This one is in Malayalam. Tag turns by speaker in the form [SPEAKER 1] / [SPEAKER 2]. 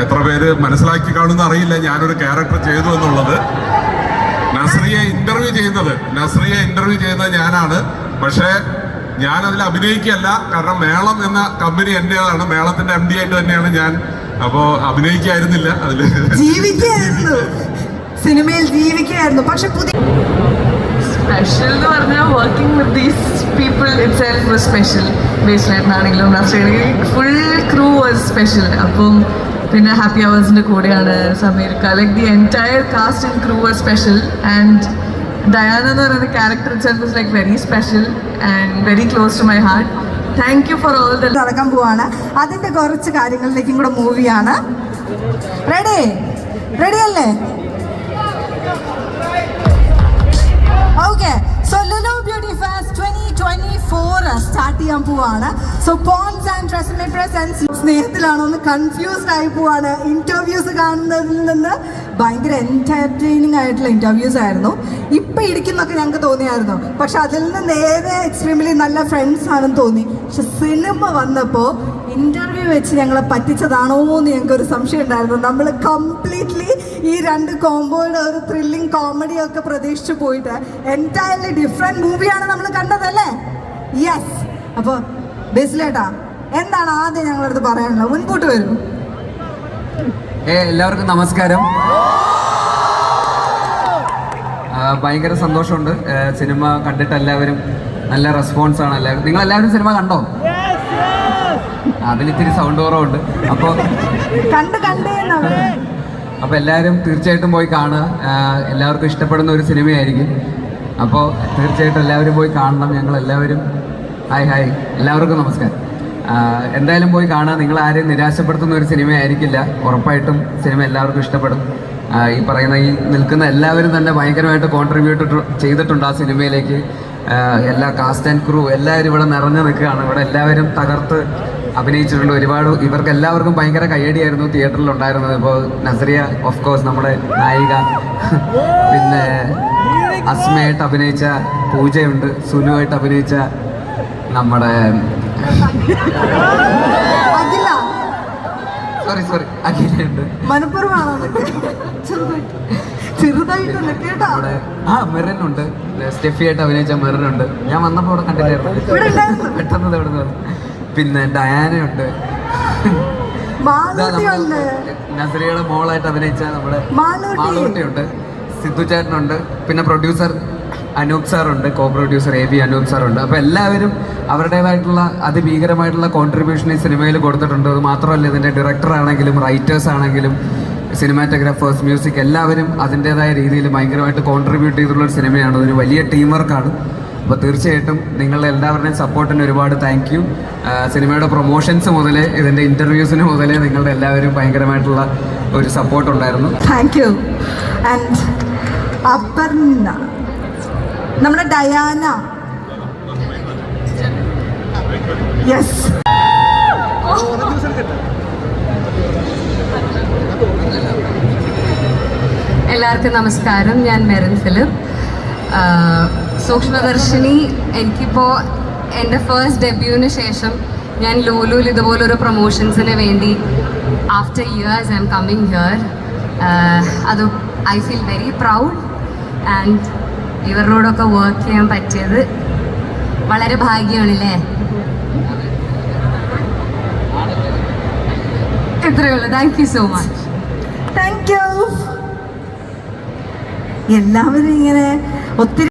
[SPEAKER 1] എത്ര പേര് മനസ്സിലാക്കി കാണുമെന്ന് അറിയില്ല. ഞാനൊരു ക്യാരക്ടർ ചെയ്തു എന്നുള്ളത്. നസ്രിയെ ഇന്റർവ്യൂ ചെയ്യുന്നത്. നസ്രിയെ ഇന്റർവ്യൂ ചെയ്യുന്നത് ഞാനാണ്. പക്ഷേ ഞാൻ അതിൽ അഭിനയിക്കല്ല കാരണം മേളം എന്ന കമ്പനി എന്റേതാണ്. മേളത്തിന്റെ എം ഡി ആയിട്ട് തന്നെയാണ് ഞാൻ അപ്പോ അഭിനയിക്കായിരുന്നില്ല. അതിൽ
[SPEAKER 2] ജീവിക്കുകയായിരുന്നു സിനിമയിൽ ജീവിക്കുകയായിരുന്നു പക്ഷെ പുതിയ
[SPEAKER 3] സ്പെഷ്യൽ എന്ന് പറഞ്ഞാൽ working with these people itself was special based ആയിട്ടാണെങ്കിലും ഫുൾ ക്രൂ വാസ് സ്പെഷ്യൽ അപ്പം പിന്നെ ഹാപ്പി അവേഴ്സിന്റെ കൂടെയാണ് Sameer like the entire cast and crew are special and Diana എന്ന് പറയുന്ന character itself is like very special and very close to my heart thank you for all
[SPEAKER 2] നടക്കാൻ പോവാണ്. അതിന്റെ കുറച്ച് കാര്യങ്ങളിലേക്കും കൂടെ മൂവിയാണ് റെഡി റെഡി അല്ലേ? Okay so Lulu beauty ഫാസ് for start ചെയ്യാൻ പോവാണ്. സോ പോൺസ് ആൻഡ് ട്രസ്മി പ്രസൻസ് സ്നേഹത്തിലാണോ ഒന്ന് കൺഫ്യൂസ്ഡ് ആയി പോവാണ്. ഇന്റർവ്യൂസ് കാണുന്നതിൽ നിന്ന് ഭയങ്കര എന്റർടൈനിങ് ആയിട്ടുള്ള ഇന്റർവ്യൂസ് ആയിരുന്നു. ഇപ്പൊ ഇരിക്കുന്നൊക്കെ ഞങ്ങൾക്ക് തോന്നിയായിരുന്നു. പക്ഷെ അതിൽ നിന്ന് നേരെ എക്സ്ട്രീംലി നല്ല ഫ്രണ്ട്സ് ആണെന്ന് തോന്നി. പക്ഷെ സിനിമ വന്നപ്പോൾ ഇന്റർവ്യൂ വെച്ച് ഞങ്ങളെ പറ്റിച്ചതാണോ എന്ന് ഞങ്ങൾക്ക് ഒരു സംശയം ഉണ്ടായിരുന്നു. നമ്മൾ കംപ്ലീറ്റ്ലി ഈ രണ്ട് കോമ്പോയുടെ ഒരു ത്രില്ലിംഗ് കോമഡി ഒക്കെ പ്രതീക്ഷിച്ചു പോയിട്ട് എന്റയർലി ഡിഫറെന്റ് മൂവിയാണ് നമ്മൾ കണ്ടതല്ലേ? യെസ് അപ്പോൾ ബേസിലേട്ടാ എന്താണ് ആദ്യം ഞങ്ങളടുത്ത് പറയാനുള്ളത്? മുൻകൂട്ട് വരും.
[SPEAKER 4] ഏ എല്ലാവർക്കും നമസ്കാരം. ആ, ഭയങ്കര സന്തോഷമുണ്ട്. സിനിമ കണ്ടിട്ട് എല്ലാവരും നല്ല റെസ്പോൺസ് ആണ് എല്ലാവരും. നിങ്ങൾ എല്ലാവരും സിനിമ കണ്ടോ? അതിലിത്തിരി സൗണ്ട് കുറവുണ്ട്. അപ്പോൾ
[SPEAKER 2] കണ്ട്
[SPEAKER 4] അപ്പോൾ എല്ലാവരും തീർച്ചയായിട്ടും പോയി കാണുക. എല്ലാവർക്കും ഇഷ്ടപ്പെടുന്ന ഒരു സിനിമയായിരിക്കും. അപ്പോൾ തീർച്ചയായിട്ടും എല്ലാവരും പോയി കാണണം. ഞങ്ങൾ എല്ലാവരും ഹായ് ഹായ്. എല്ലാവർക്കും നമസ്കാരം. എന്തായാലും പോയി കാണുക നിങ്ങൾ ആരെയും നിരാശപ്പെടുത്തുന്ന ഒരു സിനിമയായിരിക്കില്ല. ഉറപ്പായിട്ടും സിനിമ എല്ലാവർക്കും ഇഷ്ടപ്പെടും. ഈ പറയുന്ന ഈ നിൽക്കുന്ന എല്ലാവരും തന്നെ ഭയങ്കരമായിട്ട് കോൺട്രിബ്യൂട്ട് ചെയ്തിട്ടുണ്ട് ആ സിനിമയിലേക്ക്. എല്ലാ കാസ്റ്റ് ആൻഡ് ക്രൂ എല്ലാവരും ഇവിടെ നിറഞ്ഞു നിൽക്കുകയാണ്. ഇവിടെ എല്ലാവരും തകർത്ത് അഭിനയിച്ചിട്ടുണ്ട്. ഒരുപാട് ഇവർക്ക് എല്ലാവർക്കും ഭയങ്കര കയ്യടിയായിരുന്നു തിയേറ്ററിൽ ഉണ്ടായിരുന്നത്. ഇപ്പോൾ നസറിയ ഓഫ് കോഴ്സ് നമ്മുടെ നായിക. പിന്നെ അസ്മയായിട്ട് അഭിനയിച്ച പൂജയുണ്ട്. സുനുവായിട്ട് അഭിനയിച്ച നമ്മുടെ സോറി സോറി അഖിലുണ്ട്
[SPEAKER 2] മനപ്പുറമാണോ ചെറുതായിട്ട് ചെറുതായിട്ടല്ല കേട്ടോ.
[SPEAKER 4] ആ മെറിനുണ്ട്. സ്റ്റെഫിയായിട്ട് അഭിനയിച്ച മെറിനുണ്ട്. ഞാൻ വന്നപ്പോൾ അവിടെ
[SPEAKER 2] ഇവിടെ
[SPEAKER 4] കണ്ടില്ലായിരുന്നു പെട്ടെന്ന് അവിടെ പിന്നെ ഡയാനയുണ്ട്. നസറിയുടെ മോളായിട്ട് അഭിനയിച്ച നമ്മുടെ
[SPEAKER 2] മാളൂട്ടി.
[SPEAKER 4] മാളൂട്ടിയുണ്ട് സിദ്ധു ചേട്ടനുണ്ട് പിന്നെ producer Anoop സാറുണ്ട് co producer A B Anoop സാറുണ്ട്. അപ്പോൾ എല്ലാവരും അവരുടേതായിട്ടുള്ള അതിഭീകരമായിട്ടുള്ള കോൺട്രിബ്യൂഷൻ ഈ സിനിമയിൽ കൊടുത്തിട്ടുണ്ട്. അത് മാത്രമല്ല ഇതിന്റെ ഡയറക്ടർ ആണെങ്കിലും റൈറ്റേഴ്സ് ആണെങ്കിലും സിനിമാറ്റോഗ്രാഫേഴ്സ് മ്യൂസിക് എല്ലാവരും അതിന്റെതായ രീതിയിൽ ഭയങ്കരമായിട്ട് കോൺട്രിബ്യൂട്ട് ചെയ്തിട്ടുള്ള ഒരു സിനിമയാണ്. അതൊരു വലിയ ടീം വർക്കാണ് അപ്പോൾ തീർച്ചയായിട്ടും നിങ്ങളുടെ എല്ലാവരുടെയും സപ്പോർട്ടിന് ഒരുപാട് താങ്ക് യു സിനിമയുടെ പ്രൊമോഷൻസ് മുതലേ ഇതിന്റെ ഇന്റർവ്യൂസിന് മുതലേ നിങ്ങളുടെ എല്ലാവരും ഭയങ്കരമായിട്ടുള്ള ഒരു സപ്പോർട്ട് ഉണ്ടായിരുന്നു.
[SPEAKER 2] താങ്ക് യു ആൻഡ് അപർണ നമ്മുടെ ഡയാന. യെസ്
[SPEAKER 5] എല്ലാവർക്കും നമസ്കാരം. ഞാൻ മെറിൻ ഫിലിപ്പ്. സൂക്ഷ്മദർശിനി എനിക്കിപ്പോൾ എന്റെ ഫസ്റ്റ് ഡെബ്യൂവിന് ശേഷം ഞാൻ ലോലുവിൽ ഇതുപോലൊരു പ്രൊമോഷൻസിന് വേണ്ടി after years I am coming here അത് I feel very proud and ഇവരോടൊക്കെ വർക്ക് ചെയ്യാൻ പറ്റിയത് വളരെ ഭാഗ്യമാണല്ലേ? ഇത്രയേ ഉള്ളൂ. Thank you so much
[SPEAKER 2] thank you എല്ലാവരും ഇങ്ങനെ 어때?